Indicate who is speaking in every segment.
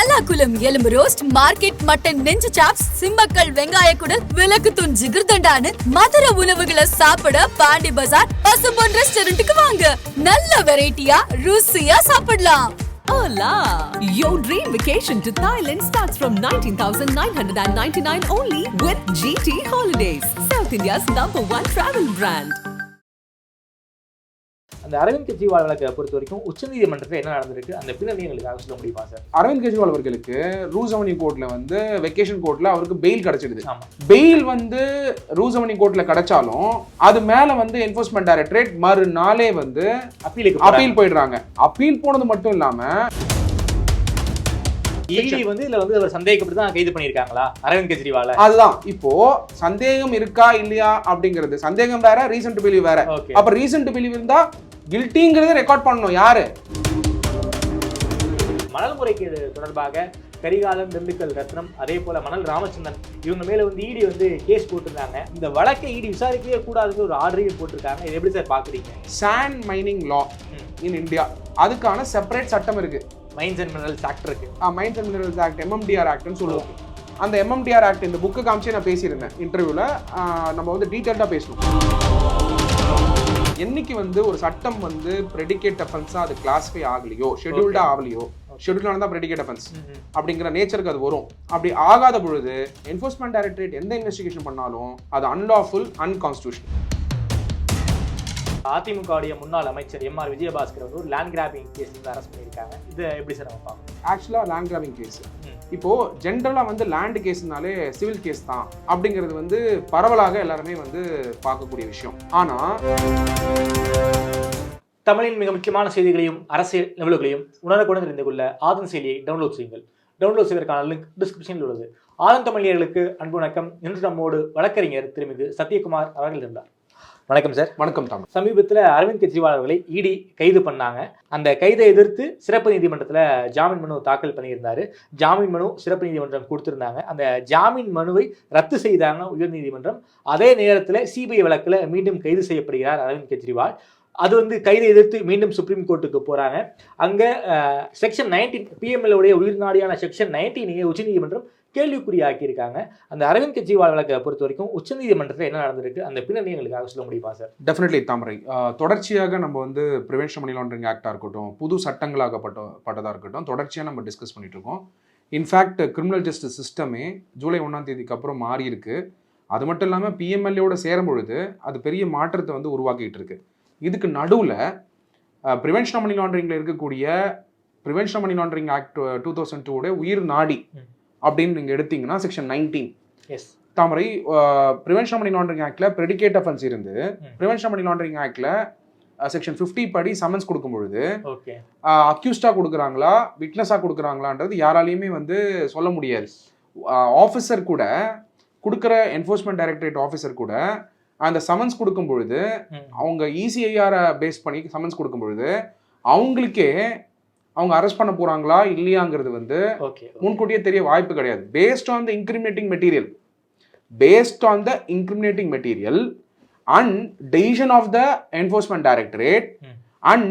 Speaker 1: தல்லாக்குளம் எலும்பு roast market mutton நெஞ்சு chops Simmakkal வெங்காய குடல் விளக்கு தூண் ஜிகிர்தண்டான்னு மதுர உணவுகளை சாப்பிட பாண்டி பஜார் பசும்பொன் ரெஸ்டாரண்ட்டுக்கு வாங்க நல்ல வெரைட்டியா ருசியா சாப்பிடலாம்
Speaker 2: Hola! Your dream vacation to Thailand starts from 19,999 only with GT Holidays, South India's number one travel brand.
Speaker 3: அந்த அரவிந்த் கெஜ்ரிவால் வழக்கை பொறுத்த வரைக்கும் உச்சநீதிமன்றத்தில் என்ன நடந்திருக்கு? அந்த பின்னணி எங்களுக்காக சொல்ல முடியுமா சார்?
Speaker 4: அரவிந்த் கெஜ்ரிவால் அவர்களுக்கு ரூசவனி கோர்ட்ல வந்து வெக்கேஷன் கோர்ட்ல அவருக்கு பெயில் கிடைச்சிடுது பெயில் வந்து ரூசவனி கோர்ட்ல கிடைச்சாலும் அது மேல வந்து என்போர்ஸ்மெண்ட் டைரக்டரேட் மறுநாளே வந்து
Speaker 3: அப்பீலுக்கு
Speaker 4: அப்பீல் போயிடுறாங்க. அப்பீல் போனது மட்டும் இல்லாம
Speaker 3: இடி வந்து இதுல வந்து அவர் சந்தேகப்பட்டு தான் கைது பண்ணியிருக்காங்களா அரவிந்த் கெஜ்ரிவால?
Speaker 4: அதுதான். இப்போ சந்தேகம் இருக்கா இல்லையா அப்படிங்கிறது. சந்தேகம் வேற ரீசன் டு பிலீவ் வேற அப்ப ரீசன் டு பிலீவ் இருந்தா கில்ட்டிங்கிறத ரெக்கார்ட் பண்ணணும். யாரு?
Speaker 3: மணல் முறைகேடு தொடர்பாக கரிகாலன் திண்டுக்கல் ரத்னம் அதே போல மணல் ராமச்சந்திரன் இவங்க மேல வந்து இடி வந்து கேஸ் போட்டிருந்தாங்க. இந்த வழக்கை இடி விசாரிக்கவே கூடாதுன்னு ஒரு ஆர்டரையும் போட்டிருக்காங்க. இது எப்படி சார் பாக்குறீங்க?
Speaker 4: Sand mining
Speaker 3: law.
Speaker 4: In India அதுக்கான செப்பரேட் சட்டம் இருக்கு.
Speaker 3: மைன்ஸ் அண்ட் மினரல்ஸ் ஆக்ட் இருக்கு.
Speaker 4: Mines and minerals act MMDR ஆக்ட்னு சொல்லுவோம். அந்த எம்எம்டிஆர் ஆக்ட் இந்த புக்கு காமிச்சு நான் பேசியிருந்தேன். இன்டர்வியூல நம்ம வந்து டீட்டெயில்டாக பேசணும். என்னைக்கு வந்து ஒரு சட்டம் வந்து ப்ரெடிகேட் அஃபென்ஸாக அது கிளாஸிஃபை ஆகலையோ ஷெட்யூல்டா ஆகலையோ ஷெட்யூல் தான் ப்ரெடிகேட் அஃபென்ஸ் அப்படிங்கிற நேச்சருக்கு அது வரும். அப்படி ஆகாத பொழுது என்ஃபோர்ஸ்மெண்ட் டைரக்டரேட் எந்த இன்வெஸ்டிகேஷன் பண்ணாலும் அது அன்லாஃபுல் அன்கான்ஸ்டியூஷன்
Speaker 3: அதிமுகவுடைய முன்னாள் அமைச்சர் எம் ஆர் விஜயபாஸ்கர் வந்து ஒரு லேண்ட் கிராபிங் கேஸ் அரெஸ்ட் பண்ணியிருக்காங்க. இது எப்படி சார் பார்க்கணும்?
Speaker 4: ஆக்சுவலாக லேண்ட் கிராபிங் கேஸ் இப்போது ஜென்ரலாக வந்து லேண்டு கேஸ்னாலே சிவில் கேஸ் தான் அப்படிங்கிறது வந்து பரவலாக எல்லாருமே வந்து பார்க்கக்கூடிய விஷயம். ஆனால்
Speaker 3: தமிழின் மிக முக்கியமான செய்திகளையும் அரசியல் நிகழ்வுகளையும் உணரக்கூட தெரிந்து கொள்ள ஆதன் செய்தியை டவுன்லோட் செய்யுங்கள். டவுன்லோட் செய்வதற்கான லிங்க் டிஸ்கிரிப்ஷனில் உள்ளது. ஆதன் தமிழியர்களுக்கு அன்பு வணக்கம். இன்று நம்மோடு வழக்கறிஞர் திருமிகு சத்யகுமார் அவர்கள் இருந்தார். வணக்கம் சார்.
Speaker 4: வணக்கம் தமிழ்
Speaker 3: சமீபத்தில் அரவிந்த் கெஜ்ரிவால் அவர்களை இடி கைது பண்ணாங்க. அந்த கைதை எதிர்த்து சிறப்பு நீதிமன்றத்தில் ஜாமீன் மனு தாக்கல் பண்ணியிருந்தாரு. ஜாமீன் மனு சிறப்பு நீதிமன்றம் கொடுத்திருந்தாங்க. அந்த ஜாமீன் மனுவை ரத்து செய்தாங்க உயர்நீதிமன்றம் அதே நேரத்தில் சிபிஐ வழக்கில் மீண்டும் கைது செய்யப்படுகிறார் அரவிந்த் கெஜ்ரிவால். அது வந்து கைதை எதிர்த்து மீண்டும் சுப்ரீம் கோர்ட்டுக்கு போறாங்க. அங்க செக்ஷன் நைன்டீன் பிஎம்எல் உடைய உயிர்நாடியான செக்ஷன் நைன்டீனையே உச்சநீதிமன்றம் கேள்விக்குறியாக்கியிருக்காங்க அந்த அரவிந்த் கெஜ்ரிவால் வழக்கை பொறுத்த வரைக்கும் உச்சநீதிமன்றத்தில் என்ன நடந்திருக்கு? அந்த பின்னணி எங்களுக்காக சொல்ல முடியுமா சார்?
Speaker 4: டெஃபினெட்லி தாமரை. தொடர்ச்சியாக நம்ம வந்து ப்ரிவென்ஷன் மணி லாண்டரிங் ஆக்டாக இருக்கட்டும் புது சட்டங்களாகப்பட்ட பட்டதாக இருக்கட்டும் தொடர்ச்சியாக நம்ம டிஸ்கஸ் பண்ணிட்டு இருக்கோம். இன்ஃபேக்ட் கிரிமினல் ஜஸ்டிஸ் சிஸ்டமே ஜூலை ஒன்றாம் தேதிக்கு அப்புறம் மாறி இருக்கு அது மட்டும் இல்லாமல் பிஎம்எல்ஏவோட சேரும் பொழுது அது பெரிய மாற்றத்தை வந்து உருவாக்கிட்டு இருக்கு. இதுக்கு நடுவில் ப்ரிவென்ஷன் மணி லாண்டரிங்கில் இருக்கக்கூடிய prevention money laundering act two thousand டூடைய உயிர் நாடி. அப்படின்னு நீங்கள் எடுத்தீங்கன்னா செக்ஷன் நைன்டீன்
Speaker 3: எஸ்
Speaker 4: தாமரை ப்ரிவென்ஷன் மணி லாண்டரிங் ஆக்ட்ல ப்ரெடிகேட் அஃபென்ஸ் இருந்து. ப்ரிவென்ஷன் மணி லாண்டரிங் ஆக்ட்ல செக்ஷன் ஃபிஃப்டி படி சம்மன்ஸ் கொடுக்கும் பொழுது அக்யூஸ்டாக கொடுக்குறாங்களா விட்னஸாக கொடுக்குறாங்களான்றது யாராலையுமே வந்து சொல்ல முடியாது. ஆஃபீஸர் கூட கொடுக்குற என்ஃபோர்ஸ்மெண்ட் டைரக்டரேட் ஆஃபீஸர் கூட அந்த சம்மன்ஸ் கொடுக்கும் பொழுது அவங்க E இசிஐஆரை பேஸ் பண்ணி சம்மன்ஸ் கொடுக்கும் பொழுது அவங்களுக்கே அவங்க அரெஸ்ட் பண்ண போறாங்களா இல்லையாங்கிறது வந்து முன்கூட்டியே தெரிய வாய்ப்பு கிடையாது. Based on the incriminating material based on the incriminating material and decision of the
Speaker 3: enforcement
Speaker 4: directorate. And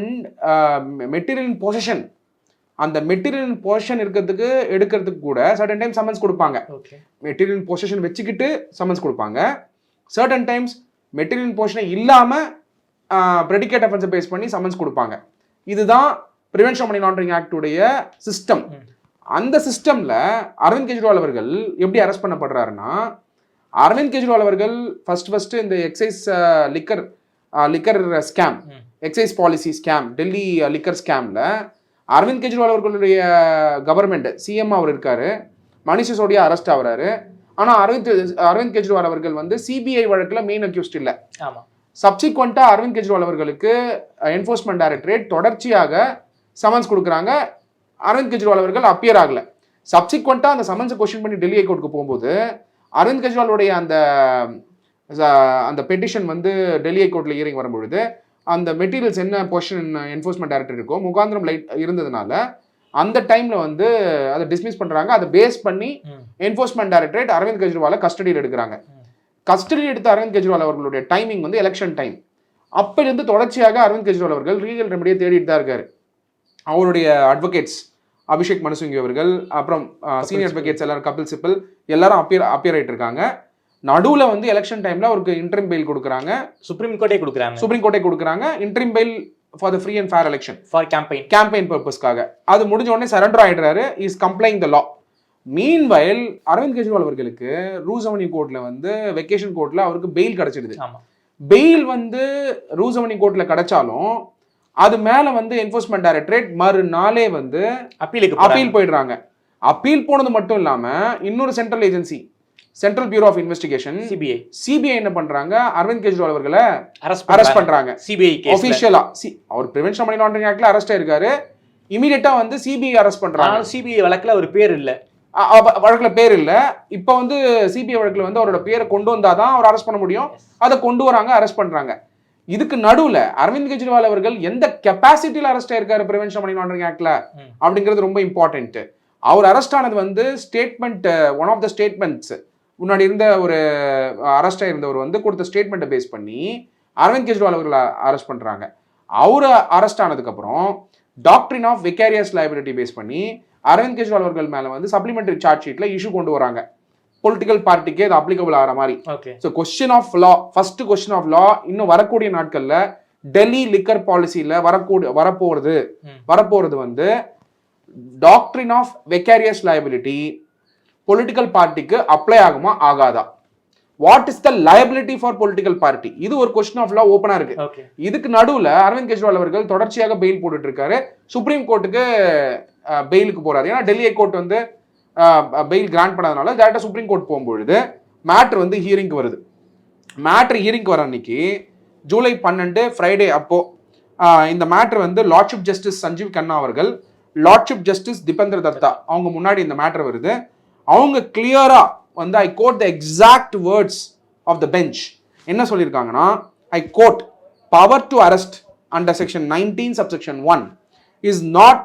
Speaker 4: material possession அந்த மெட்டீரியல் பொசிஷன் இருக்கிறதுக்கு எடுக்கிறதுக்கு கூட சர்டன் டைம் சம்மன்ஸ் கொடுப்பாங்க. மெட்டீரியல் பொசிஷன் வச்சுக்கிட்டு சம்மன்ஸ் கொடுப்பாங்க. சர்டன் டைம்ஸ் மெட்டீரியல் பொசிஷனை இல்லாமல் ப்ரெடிகேட் அஃபென்ஸை பேஸ் பண்ணி சம்மன்ஸ் கொடுப்பாங்க. இதுதான் ப்ரிவென்ஷன் மணி லாண்டரிங் ஆக்டுடைய சிஸ்டம். அந்த சிஸ்டமில் அரவிந்த் கெஜ்ரிவால் அவர்கள் எப்படி அரெஸ்ட் பண்ணப்படுறாருன்னா அரவிந்த் கெஜ்ரிவால் அவர்கள் ஃபர்ஸ்ட் ஃபர்ஸ்ட் இந்த excise liquor liquor
Speaker 3: scam.
Speaker 4: Excise policy scam Delhi liquor ஸ்கேமில் Arvind Kejriwal அவர்களுடைய கவர்மெண்ட் சிஎம் அவர் இருக்காரு மணிஷ் சிசோடியா அரெஸ்ட் ஆகுறாரு ஆனால் அரவிந்த் அரவிந்த் கெஜ்ரிவால் அவர்கள் வந்து சிபிஐ வழக்கில் மெயின் அக்யூஸ்ட் இல்லை
Speaker 3: ஆமா
Speaker 4: சப்சிக்வெண்ட்டாக அரவிந்த் கெஜ்ரிவால் அவர்களுக்கு என்ஃபோர்ஸ்மெண்ட் டைரக்டரேட் தொடர்ச்சியாக சமன்ஸ் கொடுக்குறாங்க. அரவிந்த் கெஜ்ரிவால் அவர்கள் அப்பியர் ஆகல. சப்சிக்வெண்ட்டாக அந்த சமன்ஸை கொஸ்டின் பண்ணி டெல்லி ஹைகோர்ட்டுக்கு போகும்போது அரவிந்த் கெஜ்ரிவாலுடைய அந்த அந்த பெட்டிஷன் வந்து டெல்லி ஹைகோர்ட்டில் ஹியரிங் வரும்பொழுது அந்த மெட்டீரியல்ஸ் என்ன பொசிஷன் என்ஃபோர்ஸ்மெண்ட் டைரக்டர் இருக்கோ முகாந்திரம் லைட் இருந்ததுனால அந்த டைம்ல வந்து அதை டிஸ்மிஸ் பண்றாங்க. அதை பேஸ் பண்ணி. என்ஃபோர்ஸ்மெண்ட் டைரக்டரேட் அரவிந்த் கெஜ்ரிவாலை கஸ்டடியில் எடுக்கிறாங்க. கஸ்டடியில் எடுத்த அரவிந்த் கெஜ்ரிவால் அவர்களுடைய டைமிங் வந்து எலெக்ஷன் டைம் அப்பையிலிருந்து தொடர்ச்சியாக அரவிந்த் கெஜ்ரிவால் அவர்கள் லீகல் ரெமடியை தேடிட்டு தான் இருக்காரு. அவருடைய அட்வொகேட்ஸ் அபிஷேக் மனுசிங்கி அவர்கள் அப்புறம் சீனியர் அட்வொகேட்ஸ் எல்லாரும் கபில் சிப்பல் எல்லாரும் அப்பியர் அப்பியர் ஆயிட்டு இருக்காங்க. நடுவுல வந்து எலெக்ஷன் டைம்ல அவருக்கு இன்டர்ம் பெயில் கொடுக்குறாங்க.
Speaker 3: சுப்ரீம் கோர்ட்டே கொடுக்குறாங்க.
Speaker 4: சுப்ரீம் கோர்ட்டே கொடுக்குறாங்க. Interim bail for the free and fair election
Speaker 3: for campaign
Speaker 4: campaign பர்பஸ்க்காக அது முடிஞ்ச உடனே சரண்டர் ஆயிடுறாரு. Is complying the law meanwhile Arvind Kejriwal அவர்களுக்கு ரூஸ் அவனி கோர்ட்ல வந்து வெக்கேஷன் கோர்ட்ல அவருக்கு பெயில் கிடைச்சிடுது. பெயில் வந்து ரூஸ் அவனி கோர்ட்ல கிடைச்சாலும் அது மேல வந்து என்ஃபோர்ஸ்மெண்ட் டைரக்டரேட் மறுநாளே வந்து
Speaker 3: அப்பீலுக்கு
Speaker 4: அப்பீல் போயிடுறாங்க. அப்பீல் போனது மட்டும் இல்லாம இன்னொரு central agency central bureau of investigation
Speaker 3: CBI
Speaker 4: CBI என்ன பண்றாங்க? அரவிந்த் கெஜ்ரிவால் அவர்களை
Speaker 3: அரெஸ்ட்
Speaker 4: பண்றாங்க.
Speaker 3: சிபிஐ
Speaker 4: ஒபிஷியலா சி அவர் பிரிவென்ஷன் மணி லாண்டரிங் ஆக்ட்ல அரெஸ்ட் ஆயிருக்காரு. இமீடியட்டா வந்து சிபிஐ அரெஸ்ட் பண்றாங்க.
Speaker 3: சிபிஐ வழக்குல ஒரு பேர் இல்ல.
Speaker 4: வழக்குல பேர் இல்ல. இப்போ வந்து சிபிஐ வழக்குல வந்து அவரோட பேரை கொண்டு வந்தாதான் அவர் அரெஸ்ட் பண்ண முடியும். அதை கொண்டு வராங்க அரெஸ்ட் பண்றாங்க. இதுக்கு நடுவுல அரவிந்த் கெஜ்ரிவால் அவர்கள் எந்த கெப்பாசிட்டியில அரெஸ்ட் ஆயிருக்காரு பிரிவென்ஷன் மணி லாண்டரிங் ஆக்ட்ல. அப்படிங்கிறது ரொம்ப இம்பார்ட்டன்ட் அவர் அரெஸ்ட் ஆனது வந்து statement one of the statements முன்னாடி இருந்த ஒரு அரெஸ்ட் ஆயிருந்தவர் வந்து கொடுத்த ஸ்டேட்மெண்ட்டை பேஸ் பண்ணி அரவிந்த் கெஜ்ரிவால் அவர்களை அரெஸ்ட் பண்றாங்க. அவர் அரெஸ்ட் ஆனதுக்கு அப்புறம் டாக்டரின் ஆஃப் விகாரியஸ் லைபிலிட்டி பேஸ் பண்ணி அரவிந்த் கெஜ்ரிவால் அவர்கள் மேல வந்து சப்ளிமெண்டரி சார்ஜ் ஷீட்ல இஷ்யூ கொண்டு வராங்க. பொலிட்டிக்கல் பார்ட்டிக்கு அது அப்ளிகபிள் ஆகிற மாதிரி. So question of law first question of law இன்னும் வரக்கூடிய நாட்கள்ல டெல்லி லிக்கர் பாலிசியில வரக்கூடிய வரப்போறது. வரப்போறது வந்து doctrine of vicarious liability political பார்ட்டிக்கு அப்ளை ஆகுமா ஆகாதா? What is the liability for political party இது ஒரு கொஸ்டின் ஆஃப் லா ஓப்பனா இருக்கு. இதுக்கு நடுவுல அரவிந்த் கெஜ்ரிவால் அவர்கள் தொடர்ச்சியாக பெயில் போட்டுட்டு இருக்காரு. சுப்ரீம் கோர்ட்டுக்கு பெயிலுக்கு போறாரு. ஏன்னா டெல்லி கோர்ட் வந்து பெயில் கிராண்ட் பண்ணதுனால டேரக்டா சுப்ரீம் கோர்ட் போகும்பொழுது மேட்ரு வந்து ஹியரிங்க்கு வருது. மேட்ரு ஹியரிங்க்கு வர அன்னைக்கு ஜூலை பன்னெண்டு ஃப்ரைடே அப்போது இந்த மேட்ரு வந்து லார்ட்ஷிப் ஜஸ்டிஸ் சஞ்சீவ் கண்ணா அவர்கள் லார்ட்ஷிப் ஜஸ்டிஸ் திபேந்திர தத்தா அவங்க முன்னாடி இந்த மேட்ரு வருது. அவங்க கிளியராக வந்து I quote the exact words of the bench என்ன சொல்லியிருக்காங்கன்னா I quote power to arrest under section nineteen subsection one is not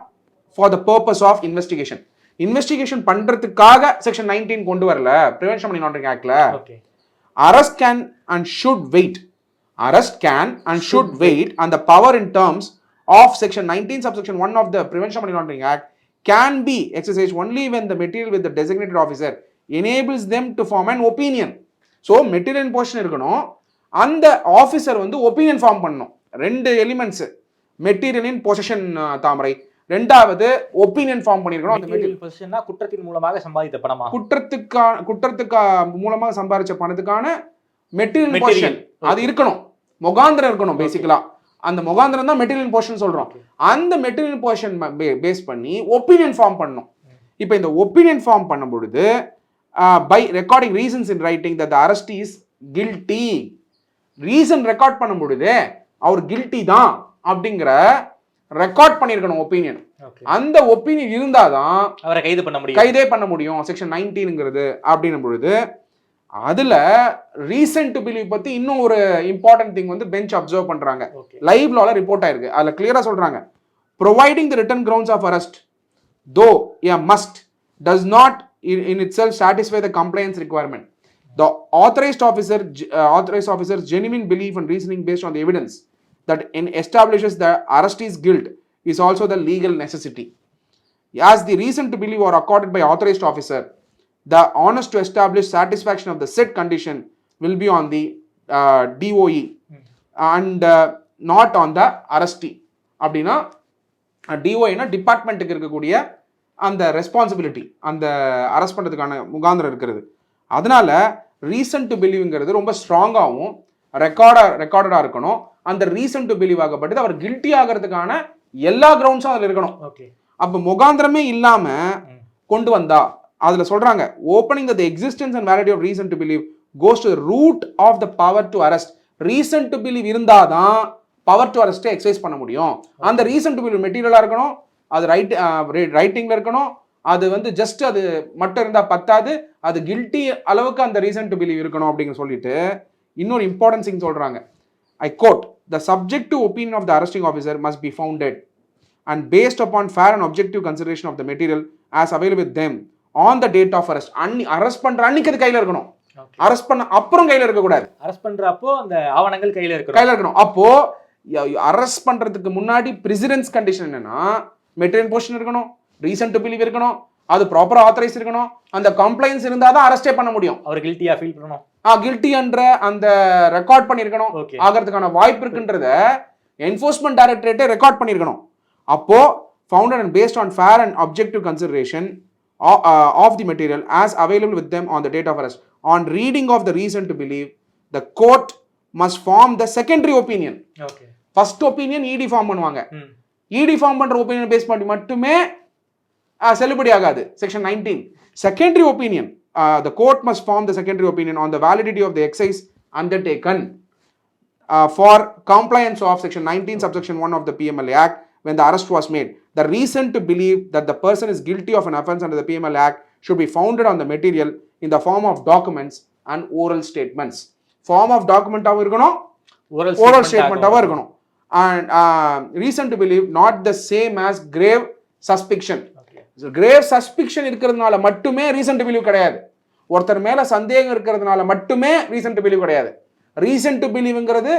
Speaker 4: for the purpose of investigation investigation பண்றதுக்காக செக்ஷன் நைன்டீன் கொண்டு வரல ப்ரிவென்ஷன் மணி லாண்டரிங் ஆக்ட்ல and should wait arrest can and should wait and the power in terms of section 19 subsection 1 of the prevention of money laundering act can be exercised only when the material with the designated officer enables them to form an opinion so material portion இருக்கணும் அந்த officer வந்து opinion form பண்ணணும் ரெண்டு elements மெட்டீரியலின் position தாமரை ரெண்டாவது opinion form பண்ணியிருக்கணும் அந்த material
Speaker 3: குற்றத்தின் மூலமாக சம்பாதித்த பணமா?
Speaker 4: குற்றத்துக்கான குற்றத்துக்கா மூலமாக சம்பாரிச்ச பணத்துக்கான மெட்டீரியல். போர்ஷன் அது இருக்கணும். முகாந்திரம் இருக்கணும் பேசிக்கலா அந்த முகாந்திரம் தான் மெட்டீரியல் போர்ஷன் சொல்றோம். அந்த மெட்டீரியல் போர்ஷன் பேஸ் பண்ணி ஒப்பீனியன் ஃபார்ம் பண்ணணும். இப்போ இந்த ஒப்பீனியன் ஃபார்ம் பண்ணும் பொழுது by recording reasons in writing that arrest is guilty reason record பண்ணும் பொழுது அவர் கில்ட்டி தான் அப்படிங்கிற ரெக்கார்ட் பண்ணியிருக்கணும் ஒப்பீனியன் அந்த ஒப்பீனியன் இருந்தாதான்
Speaker 3: அவரை கைது பண்ண முடியும்.
Speaker 4: கைதே பண்ண முடியும். செக்ஷன் நைன்டீனுங்கிறது அப்படின்னும் பொழுது அதுல ரீசன்ட் டு பிலீவ் பத்தி இன்னும் ஒரு இம்பார்ட்டன்ட் திங் வந்து பெஞ்ச் அப்சர்வ் பண்றாங்க.
Speaker 3: ஓகே
Speaker 4: லைவ் லால ரிப்போர்ட் ஆயிருக்கு. அதுல கிளியரா சொல்றாங்க. Providing the written grounds of arrest though a must does not in itself satisfy the compliance authorized officer uh, authorized officer's genuine belief and reasoning based on the evidence that in establishes the arrestee's guilt is also the legal necessity as the reason to believe or accorded by authorized officer the honest to establish satisfaction of the said condition will be on the uh, DOE and uh, not on the arrestee அப்படின்னா டிஓஏனா டிபார்ட்மெண்ட்டுக்கு இருக்கக்கூடிய அந்த responsibility அந்த arrest பண்ணுறதுக்கான முகாந்திரம் இருக்கிறது அதனால reason to பிலீவ்ங்கிறது ரொம்ப ஸ்ட்ராங்காகவும் ரெக்கார்டாக ரெக்கார்டடாக இருக்கணும் அந்த ரீசன் டு பிலீவ் ஆகப்பட்டது அவர் கில்ட்டி ஆகிறதுக்கான எல்லா கிரவுண்ட்ஸும் அதில் இருக்கணும். அப்போ முகாந்திரமே இல்லாம
Speaker 3: ம்.
Speaker 4: கொண்டு வந்தா அதுல சொல்றாங்க opening the existence and validity of reason to believe goes to root of the power to arrest reason to believe இருந்தாதான் பவர் டு அரெஸ்ட்டை எக்ஸசைஸ் பண்ண முடியும். அந்த ரீசன் டு பிலீவ் மெட்டீரியலா இருக்கணும் அது ரைட் ரைட்டிங்ல இருக்கணும் அது வந்து ஜஸ்ட் அது மட்டும் இருந்தா பத்தாது அது கில்ட்டி அளவுக்கு அந்த ரீசன் டு பிலீவ் இருக்கணும் அப்படின்னு சொல்லிட்டு இன்னொரு importance thing I quote the subjective opinion of the arresting officer must be founded and based upon fair and objective consideration of the material as available with them on the date of arrest. அன்னி arrest பண்ற அன்னைக்கு அது கையில இருக்கணும். Arrest பண்ண அப்புறம் கையில இருக்க கூடாது.
Speaker 3: அரெஸ்ட் பண்றப்போ அந்த ஆவணங்கள் கையில இருக்கணும்.
Speaker 4: கையில இருக்கணும். அப்போ அரெஸ்ட் பண்றதுக்கு முன்னாடி பிரிசிடென்ஸ் கண்டிஷன் என்னன்னா மெட்டீரியல் போர்ஷன் இருக்கணும் ரீசன் டு பிலீவ் இருக்கணும் அது ப்ராப்பரா ஆத்தரைஸ் இருக்கணும் அந்த கம்ப்ளைண்ட்ஸ் இருந்தால் தான் அரெஸ்டே பண்ண முடியும்.
Speaker 3: அவர் கில்ட்டியா ஃபீல் பண்ணணும்.
Speaker 4: கில்ட்டி என்ற அந்த ரெக்கார்ட் பண்ணியிருக்கணும். ஆகிறதுக்கான வாய்ப்பு இருக்குன்றத என்ஃபோர்ஸ்மெண்ட் டைரக்டரேட்டே ரெக்கார்ட் பண்ணியிருக்கணும். அப்போ founded and based on fair and objective consideration of the material as available with them on the date of arrest on reading of the reason to believe the court must form the secondary
Speaker 3: opinion
Speaker 4: first opinion ED form பண்ணுவாங்க. ED form பண்ற opinion base பண்ணி மட்டுமே செல்லுபடி ஆகாது section nineteen secondary opinion The court must form the secondary opinion on the validity of the excise undertaken for compliance of section 19 subsection 1 of the PMLA Act when the arrest was made. The reason to believe that the person is guilty of an offense under the PMLA Act should be founded on the material in the form of documents and oral statements. Form of document ஆவும் இருக்கணும்
Speaker 3: oral
Speaker 4: oral ஸ்டேட்மெண்ட்டாகவும் இருக்கணும் and reason to believe not the same as grave suspicion
Speaker 3: okay
Speaker 4: grave suspicion இருக்கிறதுனால மட்டுமே reason to believe கிடையாது. ஒருத்தர் மேல சந்தேகம் இருக்கிறதுனால மட்டுமே ரீசன் டு பிலீவ் கிடையாது. ரீசன் டு பிலீவ்ங்கிறது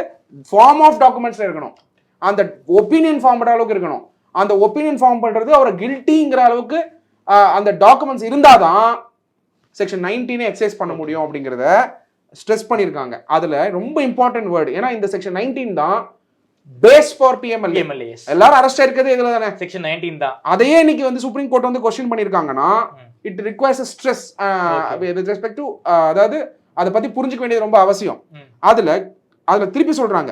Speaker 4: ஃபார்ம் ஆஃப் டாக்குமெண்ட்ஸ்ல இருக்கணும். அந்த ஒப்பீனியன் ஃபார்ம் பண்ற அளவுக்கு இருக்கணும். அந்த ஒப்பீனியன் ஃபார்ம் பண்றது அவரை கில்ட்டிங்கிற அளவுக்கு அந்த டாக்குமெண்ட்ஸ் இருந்தாதான் செக்ஷன் நைன்டீனே எக்ஸைஸ் பண்ண முடியும் அப்படிங்கிறத ஸ்ட்ரெஸ் பண்ணியிருக்காங்க. அதுல ரொம்ப இம்பார்ட்டன்ட் வேர்டு ஏன்னா இந்த செக்ஷன் நைன்டீன் தான் பேஸ் ஃபார் பிஎம்எல்ஏ
Speaker 3: எம்எல்ஏஎஸ்
Speaker 4: எல்லாரும் அரெஸ்ட் இருக்கிறது இதுல தானே
Speaker 3: செக்ஷன் நைன்டீன் தான்.
Speaker 4: அதையே இன்னைக்கு வந்து சுப்ரீம் கோர்ட் வந்து கொஸ்டின் பண்ணியிருக்காங்கன்னா. It requires
Speaker 3: stress.
Speaker 4: With respect to அதாவது அதை பத்தி புரிஞ்சுக்க வேண்டியது ரொம்ப அவசியம். அதுல அதுல திருப்பி சொல்றாங்க.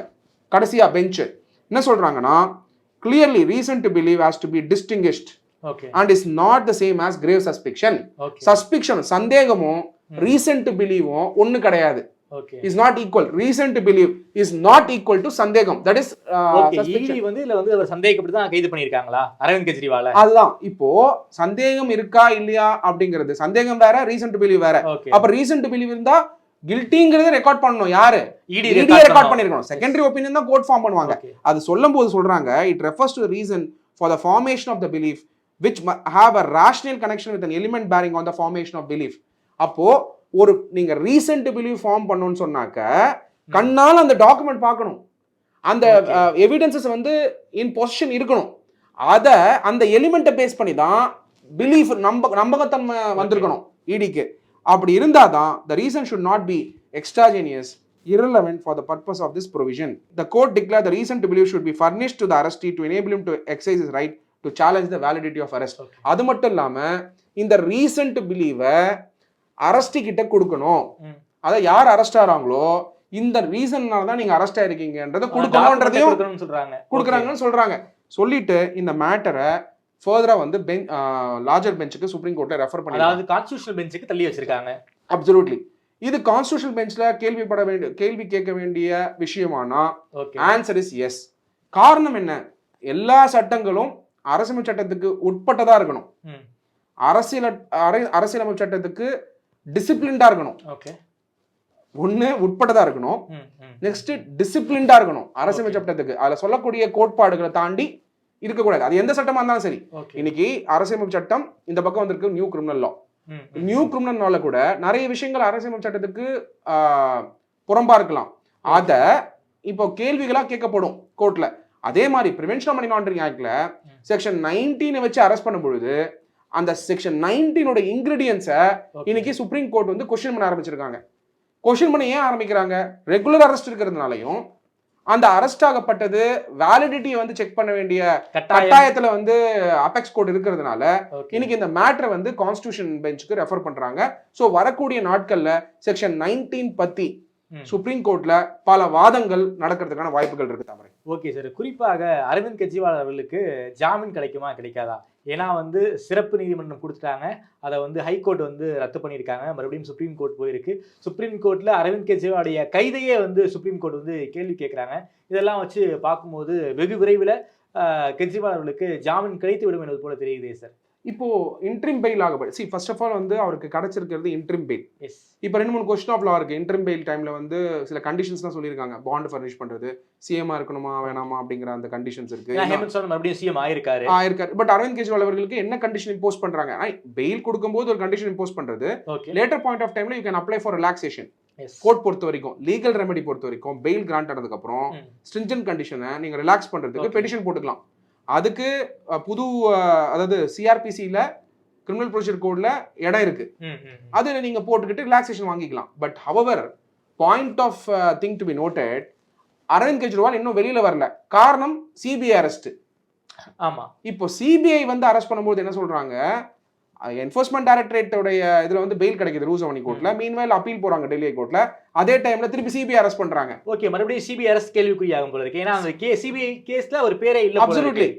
Speaker 4: கடைசியா பெஞ்ச் என்ன சொல்றாங்கன்னா to believe has to be distinguished
Speaker 3: okay
Speaker 4: and is not the same as grave suspicion.
Speaker 3: Okay
Speaker 4: suspicion சந்தேகமும் ரீசன் டு பிலீவும் ஒண்ணு கிடையாது. Is not equal reason to believe is not equal to சந்தேகம். தட் இஸ்
Speaker 3: இடி வந்து இதுல வந்து அவர் சந்தேகப்பட்டு தான் கைது பண்ணிருக்காங்களா அரவிந்த் கெஜ்ரிவால?
Speaker 4: அதுதான். இப்போ சந்தேகம் இருக்கா இல்லையா அப்படிங்கிறது. சந்தேகம் வேற ரீசன் டு பிலீவ் வேற அப்ப ரீசன் டு பிலீவ் இருந்தா கில்ட்டிங்கிறத ரெக்கார்ட் பண்ணணும். யாரு?
Speaker 3: இடி
Speaker 4: இடியே ரெக்கார்ட் பண்ணிருக்கணும். செகண்டரி ஒப்பீனியன் தான் கோர்ட் ஃபார்ம் பண்ணுவாங்க. அது சொல்லும் போது சொல்றாங்க it refers to reason for the formation of the belief which have a rational connection with an element bearing on the formation of belief அப்போ ஒரு நீங்க ரீசன் டு பிலீவ் ஃபார்ம் பண்ணணும்னு சொன்னாக்க கண்ணால அந்த டாக்குமெண்ட் பார்க்கணும் அந்த. எவிடன்சஸ் வந்து இன் பொசிஷன் இருக்கணும் அத அந்த எலிமெண்ட்டை பேஸ் பண்ணி தான் பிலீஃப் நம்ப நம்பகத்தன்மை வந்திருக்கணும் இடிக்கு அப்படி இருந்தால் தான் the reason should not be extraneous irrelevant for the purpose of this provision. The court declared the reason to believe should be furnished to the arrestee to enable him to exercise his right to challenge the validity of arrest.
Speaker 3: Okay.
Speaker 4: அது மட்டும் இல்லாம இந்த reason to பிலீவை அரஸ்டி கிட்ட கொடுக்கணும். அதை யார் arrest ஆறாங்களோ இந்த ரீசன்னால தான் நீங்க அரெஸ்ட் ஆயிருக்கீங்கன்றதை கொடுக்கணுன்றதையும்
Speaker 3: கொடுக்கணும்னு சொல்றாங்க.
Speaker 4: கொடுக்குறாங்கன்னு சொல்றாங்க. சொல்லிட்டு இந்த மேட்டரை ஃபர்தரா வந்து பெஞ்ச் லார்ஜர் பெஞ்சுக்கு சுப்ரீம் கோர்ட்ல ரெஃபர் பண்ணி
Speaker 3: அதாவது கான்ஸ்டியூஷனல் பெஞ்சுக்கு தள்ளி வச்சிருக்காங்க.
Speaker 4: அப்சல்யூட்லி இது கான்ஸ்டியூஷனல் பெஞ்ச்ல கேள்விப்பட வேண்டிய கேள்வி கேட்க வேண்டிய விஷயமானா ஆன்சர் இஸ் எஸ் காரணம் என்ன? எல்லா சட்டங்களும் அரசமைப்பு சட்டத்துக்கு உட்பட்டதா இருக்கணும். அரசியல் அரை- அரசியலமைப்பு சட்டத்துக்கு டிசிப்ளின்டா இருக்கணும்.
Speaker 3: ஓகே.
Speaker 4: ஒண்ணு உட்பட்டதா இருக்கணும். நெக்ஸ்ட் டிசிப்ளின்டா இருக்கணும்.
Speaker 3: Okay.
Speaker 4: சட்டத்துக்கு. அதுல சொல்லக்கூடிய கோட்பாடுகளை தாண்டி இருக்கக்கூடாது. அது எந்த சட்டமா இருந்தாலும் சரி. இன்னைக்கு அரசியலமைப்பு சட்டம் இந்த பக்கம் வந்திருக்கு new
Speaker 3: criminal law.
Speaker 4: New criminal லால கூட நிறைய விஷயங்கள் அரசியலமைப்பு சட்டத்துக்கு புறம்பா இருக்கலாம். அத இப்போ கேள்விகளா கேட்கப்படும் கோர்ட்ல அதே மாதிரி பிரிவென்ஷன் மணி லாண்டரிங் ஆக்ட்ல செக்ஷன் நைன்டீனை வச்சு அரெஸ்ட் பண்ணும் பொழுது அந்த செக்ஷன் நைன்டீனோட இன்கிரீடியன்ஸை. இன்னைக்கு சுப்ரீம் கோர்ட் வந்து கொஸ்டின் பண்ண ஆரம்பிச்சிருக்காங்க. கொஸ்டின் பண்ண ஏன் ஆரம்பிக்கிறாங்க? ரெகுலர் அரெஸ்ட் இருக்கிறதுனாலையும் அந்த அரெஸ்ட் ஆகப்பட்டது வேலிடிட்டியை வந்து செக் பண்ண வேண்டிய கட்டாயத்துல வந்து அபெக்ஸ் கோட் இருக்கிறதுனால இன்னைக்கு இந்த மேட்டரை வந்து கான்ஸ்டியூஷன் பெஞ்சுக்கு ரெஃபர் பண்றாங்க. ஸோ வரக்கூடிய நாட்கள்ல செக்ஷன் நைன்டீன் பத்தி. சுப்ரீம் கோர்ட்ல பல வாதங்கள் நடக்கிறதுக்கான வாய்ப்புகள் இருக்கு தாமரை.
Speaker 3: ஓகே சார் குறிப்பாக அரவிந்த் கெஜ்ரிவால் அவர்களுக்கு ஜாமீன் கிடைக்குமா கிடைக்காதா? ஏன்னா வந்து சிறப்பு நீதிமன்றம் கொடுத்துட்டாங்க. அதை வந்து ஹைகோர்ட் வந்து ரத்து பண்ணியிருக்காங்க. மறுபடியும் சுப்ரீம் கோர்ட் போயிருக்கு. சுப்ரீம் கோர்ட்டில் அரவிந்த் கெஜ்ரிவாலுடைய கைதையே வந்து சுப்ரீம் கோர்ட் வந்து கேள்வி கேட்குறாங்க. இதெல்லாம் வச்சு பார்க்கும்போது வெகு விரைவில் கெஜ்ரிவால் அவர்களுக்கு ஜாமீன் கிடைத்து விடும் என்பது போல தெரியுதே சார்.
Speaker 4: இப்போ இன்ட்ரிம் பெயில் ஆகப்படும் சி ஃபர்ஸ்ட் ஆஃப் ஆல் வந்து அவருக்கு கிடைச்சிருக்கிறது இன்ட்ரிம் பெயில் இப்போ ரெண்டு மூணு கொஸ்டின் ஆஃப் லா இருக்கு. இன்ட்ரிம் பெயில் டைம்ல வந்து சில கண்டிஷன்ஸ்லாம் சொல்லியிருக்காங்க. பாண்ட் ஃபர்னிஷ் பண்றது சிஎம்ஆ இருக்கணுமா வேணாமா அப்படிங்கிற அந்த கண்டிஷன்ஸ் இருக்கு.
Speaker 3: மறுபடியும் சிஎம் ஆயிருக்காரு.
Speaker 4: ஆயிருக்காரு. பட் அரவிந்த் கெஜ்ரிவால் அவர்களுக்கு என்ன கண்டிஷன் இம்போஸ் பண்றாங்க? பெயில் கொடுக்கும்போது ஒரு கண்டிஷன் இம்போஸ் பண்றது. லேட்டர் பாயிண்ட் ஆஃப் டைம்ல you can apply for
Speaker 3: relaxation
Speaker 4: court பொறுத்த வரைக்கும் லீகல் ரெமெடி பொறுத்த வரைக்கும் பெயில் கிராண்ட் ஆனதுக்கு அப்புறம் ஸ்ட்ரிஞ்சன் கண்டிஷனை நீங்க ரிலாக்ஸ் பண்றதுக்கு. பெட்டிஷன் போட்டுக்கலாம். அதுக்கு புது அதாவது சிஆர்பிசியில் கிரிமினல் ப்ரொசீஜர் கோடில் இடம் இருக்கு. அது நீங்க போட்டுக்கிட்டு ரிலாக்ஸேஷன் வாங்கிக்கலாம். But however point of thing to be noted Arvind Kejriwal இன்னும் வெளியில வரல. காரணம் சிபிஐ அரெஸ்ட்
Speaker 3: ஆமா.
Speaker 4: இப்போ சிபிஐ வந்து அரெஸ்ட் பண்ணும்போது என்ன சொல்றாங்க? என்ஃபோர்ஸ்மெண்ட் டைரக்டரேட்டோடைய இதுல வந்து பெயில் கிடைக்குது ரூசவணி கோர்ட்ல மீன்வேல் அப்பீல் போறாங்க டெல்லி கோர்ட்ல அதே டைம்ல திருப்பி சிபிஐ அரெஸ்ட் பண்றாங்க.
Speaker 3: ஓகே மறுபடியும் சிபிஐ அரசு கேள்விக்குறியாகும் போல இருக்கு. ஏன்னா அந்த கே சிபிஐ கேஸ்ல ஒரு பேரே இல்ல
Speaker 4: அப்சல்யூட்லி.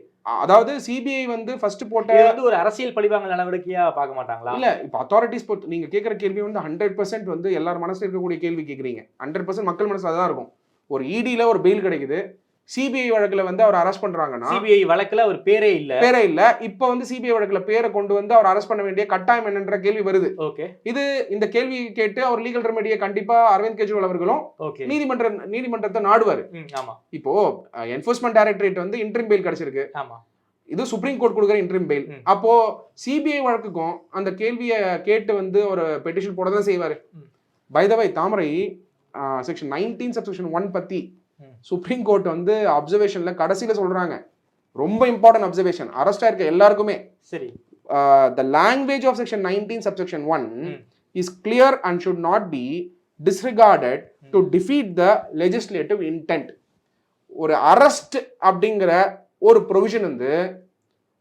Speaker 4: அதாவது சிபிஐ வந்து ஃபர்ஸ்ட் போட்ட
Speaker 3: வந்து ஒரு அரசியல் பழிவாங்க நடவடிக்கையா பார்க்க மாட்டாங்களா?
Speaker 4: இல்ல இப்போ அத்தாரிட்டிஸ் நீங்க கேட்குற கேள்வி வந்து ஹண்ட்ரட் பர்சன்ட் வந்து எல்லார் மனசுல இருக்கக்கூடிய கேள்வி கேட்குறீங்க ஹண்ட்ரட் பர்சன்ட் மக்கள் மனசுல அதான் இருக்கும். ஒரு இடியில ஒரு பெயில் கிடைக்குது. சிபிஐ வழக்குல வந்து அவர் அரெஸ்ட் பண்றாங்கன்னா
Speaker 3: சிபிஐ வழக்குல ஒரு பேரே இல்ல.
Speaker 4: பேரே இல்ல. இப்போ வந்து சிபிஐ வழக்குல பேரை கொண்டு வந்து அவர் அரெஸ்ட் பண்ண வேண்டிய கட்டாயம் என்னன்ற கேள்வி வருது.
Speaker 3: ஓகே
Speaker 4: இது இந்த கேள்வி கேட்டு அவர் லீகல் ரெமெடியை கண்டிப்பா அரவிந்த் கெஜ்ரிவால் அவர்களும் நீதிமன்ற நீதிமன்றத்தை நாடுவார்.
Speaker 3: ம், ஆமா.
Speaker 4: இப்போ என்ஃபோர்ஸ்மெண்ட் டைரக்டரேட் வந்து இன்ட்ரிம் பெயில் கிடைச்சிருக்கு.
Speaker 3: ஆமா.
Speaker 4: இது சுப்ரீம் கோர்ட் கொடுக்குற இன்ட்ரிம் பெயில். அப்போ சிபிஐ வழக்குக்கும் அந்த கேள்வியை கேட்டு வந்து ஒரு பெட்டிஷன் போட தான் செய்வாரு.
Speaker 3: ம்.
Speaker 4: பை த வை தாமரை செக்ஷன் நைன்டீன் சப்செக்ஷன் ஒன் பத்தி. சுப்ரீம் கோர்ட் வந்து அப்சர்வேஷன்ல கடைசியில சொல்றாங்க. ரொம்ப இம்பார்ட்டன்ட் அப்சர்வேஷன் அரெஸ்ட் ஆயிருக்க எல்லாருக்குமே.
Speaker 3: சரி.
Speaker 4: The language of section nineteen subsection
Speaker 3: one.
Speaker 4: Is clear and should not be disregarded to defeat the legislative intent ஒரு அரெஸ்ட் அப்படிங்கிற ஒரு ப்ரொவிஷன் வந்து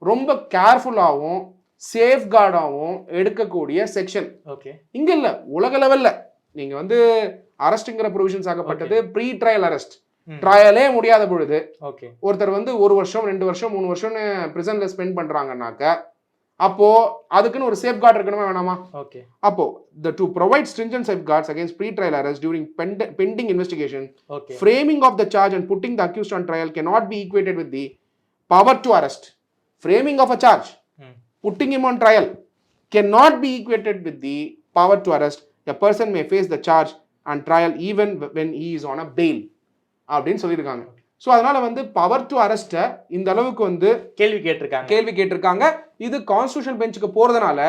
Speaker 4: ரொம்ப கேர்ஃபுல்லாகவும் சேஃப்கார்டாகவும் எடுக்கக்கூடிய செக்ஷன்
Speaker 3: ஓகே
Speaker 4: இங்க இல்ல. உலக லெவல்ல நீங்க வந்து அரெஸ்ட்ங்கிற ப்ரொவிஷன்ஸ் ஆகப்பட்டது ப்ரீ ட்ரையல் அரெஸ்ட். ட்ரையலே முடியாத பொழுது
Speaker 3: ஓகே
Speaker 4: ஒருத்தர் வந்து ஒரு வருஷம் ரெண்டு வருஷம் மூணு வருஷம்னு பிரிசன்ல ஸ்பெண்ட் பண்றாங்கன்னாக்க அப்போ அதுக்குன்னு ஒரு சேஃப் கார்டு இருக்கணுமா வேணாமா
Speaker 3: ஓகே
Speaker 4: அப்போ the to provide stringent safeguards against pre-trial arrest during pend- pending investigation
Speaker 3: okay
Speaker 4: framing of the charge and putting the accused on trial cannot be equated with the power to arrest framing of a charge
Speaker 3: ம்.
Speaker 4: putting him on trial cannot be equated with the power to arrest a person may face the charge and trial even when he is on a bail அப்படின்னு சொல்லியிருக்காங்க. So அதனால வந்து power to அரெஸ்ட்டை இந்த அளவுக்கு வந்து
Speaker 3: கேள்வி கேட்டிருக்காங்க.
Speaker 4: கேள்வி கேட்டிருக்காங்க. இது கான்ஸ்டியூஷன் பெஞ்சுக்கு போறதுனால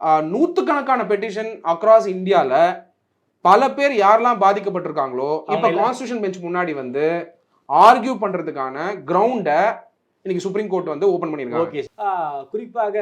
Speaker 4: ஆஹ், நூத்துக்கணக்கான பெட்டிஷன் அக்ராஸ் இந்தியால பல பேர் யாரெல்லாம் பாதிக்கப்பட்டிருக்காங்களோ இப்ப கான்ஸ்டியூஷன் பெஞ்ச் முன்னாடி வந்து ஆர்கியூ பண்றதுக்கான கிரவுண்ட இன்னைக்கு சுப்ரீம் கோர்ட் வந்து ஓபன் பண்ணிருக்காங்க.
Speaker 3: ஓகே. குறிப்பாக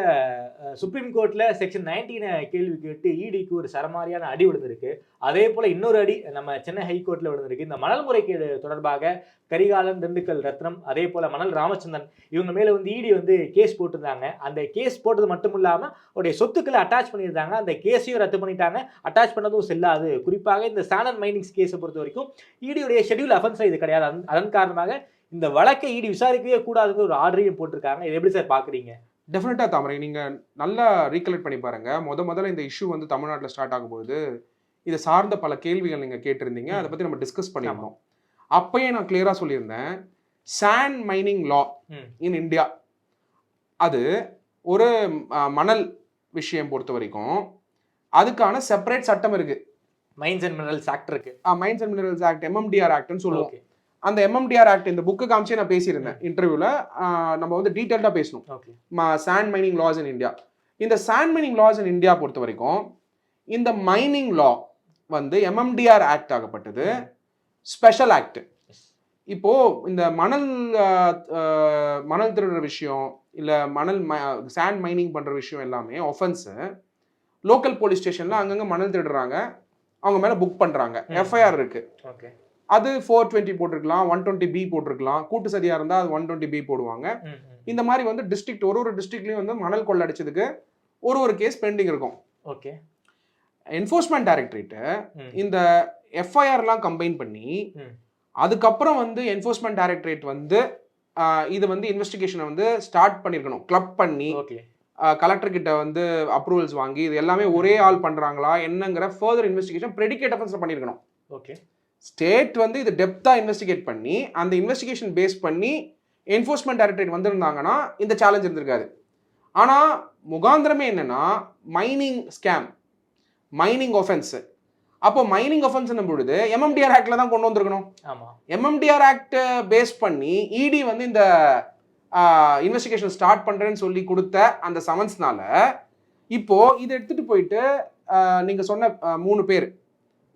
Speaker 3: சுப்ரீம் கோர்ட்ல செக்ஷன் நைன்டீனை கேள்வி கேட்டு இடிக்கு ஒரு சரமாரியான அடி விழுந்திருக்கு. அதே போல இன்னொரு அடி நம்ம சென்னை ஹைகோர்ட்ல விழுந்திருக்கு. இந்த மணல் முறைகேடு தொடர்பாக கரிகாலன் திண்டுக்கல் ரத்னம் அதே போல மணல் ராமச்சந்திரன் இவங்க மேல வந்து இடி வந்து கேஸ் போட்டிருந்தாங்க. அந்த கேஸ் போட்டது மட்டும் இல்லாம அவருடைய சொத்துக்களை அட்டாச் பண்ணியிருந்தாங்க. அந்த கேஸையும் ரத்து பண்ணிட்டாங்க. அட்டாச் பண்ணதும் செல்லாது. குறிப்பாக இந்த சானன் மைனிங்ஸ் கேஸை பொறுத்த வரைக்கும் இடியுடைய ஷெட்யூல் அஃபென்ஸ் இது கிடையாது. அதன் காரணமாக இந்த வழக்கை இடி விசாரிக்கவே கூடாதுன்னு ஒரு ஆர்டரையும் போட்டிருக்காங்க. இது எப்படி சார் பாக்குறீங்க?
Speaker 4: டெஃபினட்டா தாமரை நீங்க நல்லா ரீகலெக்ட் பண்ணி பாருங்க. முத முதல்ல இந்த இஷ்யூ வந்து தமிழ்நாட்டில் ஸ்டார்ட் ஆகும்போது இதை சார்ந்த பல கேள்விகள் நீங்க கேட்டிருந்தீங்க. அதை பத்தி நம்ம டிஸ்கஸ் பண்ணியிருந்தோம். அப்பயே நான் கிளியரா சொல்லியிருந்தேன். Sand mining
Speaker 3: law.
Speaker 4: In India அது ஒரு மணல் விஷயம் பொறுத்த வரைக்கும் அதுக்கான செப்பரேட் சட்டம் இருக்கு.
Speaker 3: மைன்ஸ் அண்ட் மினரல்ஸ் ஆக்ட் இருக்கு.
Speaker 4: Mines and minerals act MMDR ஆக்ட்னு சொல்லுவோம். அந்த எம்எம்டிஆர் ஆக்ட் இந்த புக்கு காமிச்சே நான் பேசியிருந்தேன் இன்டர்வியூல நம்ம வந்து டீட்டெயில்டாக பேசணும்.
Speaker 3: Okay.
Speaker 4: Sand mining laws in India இந்த sand mining laws in India பொறுத்த வரைக்கும் இந்த மைனிங் லா வந்து எம்எம்டிஆர் ஆக்ட் ஆகப்பட்டது. ஸ்பெஷல் ஆக்ட் இப்போ இந்த மணல் மணல் திருடுற விஷயம் இல்ல மணல் சாண்ட் மைனிங் பண்ற விஷயம் எல்லாமே ஒஃபென்ஸ் லோக்கல் போலீஸ் ஸ்டேஷன்ல அங்கங்க மணல் திருடுறாங்க. அவங்க மேல புக் பண்றாங்க.
Speaker 3: ம்.
Speaker 4: எஃப்ஐஆர் இருக்கு.
Speaker 3: ஓகே.
Speaker 4: அது ஃபோர் டுவெண்ட்டி போட்டிருக்கலாம் ஒன் டுவெண்ட்டி பி போட்டிருக்கலாம். கூட்டு சதியா இருந்தா அது ஒன் டுவெண்ட்டி பி போடுவாங்க. இந்த மாதிரி வந்து டிஸ்ட்ரிக்ட் ஒரு ஒரு டிஸ்ட்ரிக்ட்லயும் வந்து மணல் கொள்ள அடிச்சதுக்கு ஒரு ஒரு கேஸ் பெண்டிங் இருக்கும்.
Speaker 3: ஓகே.
Speaker 4: என்ஃபோர்ஸ்மெண்ட் டைரக்டரேட்டு இந்த எஃப்ஐஆர்லாம் கம்பைன் பண்ணி. அதுக்கப்புறம் வந்து என்ஃபோர்ஸ்மெண்ட் டைரக்டரேட் வந்து இது வந்து இன்வெஸ்டிகேஷனை வந்து ஸ்டார்ட் பண்ணியிருக்கணும் கிளப் பண்ணி கலெக்டர் கிட்ட வந்து அப்ரூவல்ஸ் வாங்கி இது எல்லாமே ஒரே ஆள் பண்றாங்களா என்னங்கிற ஃபர்தர் இன்வெஸ்டிகேஷன் ப்ரெடிகேட் அஃபென்ஸ் பண்ணியிருக்கணும்
Speaker 3: ஓகே.
Speaker 4: ஸ்டேட் வந்து இது டெப்தா இன்வெஸ்டிகேட் பண்ணி அந்த இன்வெஸ்டிகேஷன் பேஸ் பண்ணி என்ஃபோர்ஸ்மெண்ட் டைரக்டரேட் வந்திருந்தாங்கன்னா இந்த சேலஞ்ச் இருந்திருக்காது. ஆனா முகாந்திரமே என்னன்னா மைனிங் ஸ்கேம் மைனிங் ஒஃபென்ஸ் அப்போ மைனிங் ஒஃபென்ஸ் பொழுது எம்எம்டிஆர் ஆக்ட்ல தான் கொண்டு வந்திருக்கணும்.
Speaker 3: ஆமா.
Speaker 4: எம்எம்டிஆர் ஆக்ட் பேஸ் பண்ணி இடி வந்து இந்த இன்வெஸ்டிகேஷன் ஸ்டார்ட் பண்றேன்னு சொல்லி கொடுத்த அந்த சமன்ஸ்னால இப்போ இதை எடுத்துட்டு போயிட்டு ஆஹ், நீங்க சொன்ன மூணு பேர்.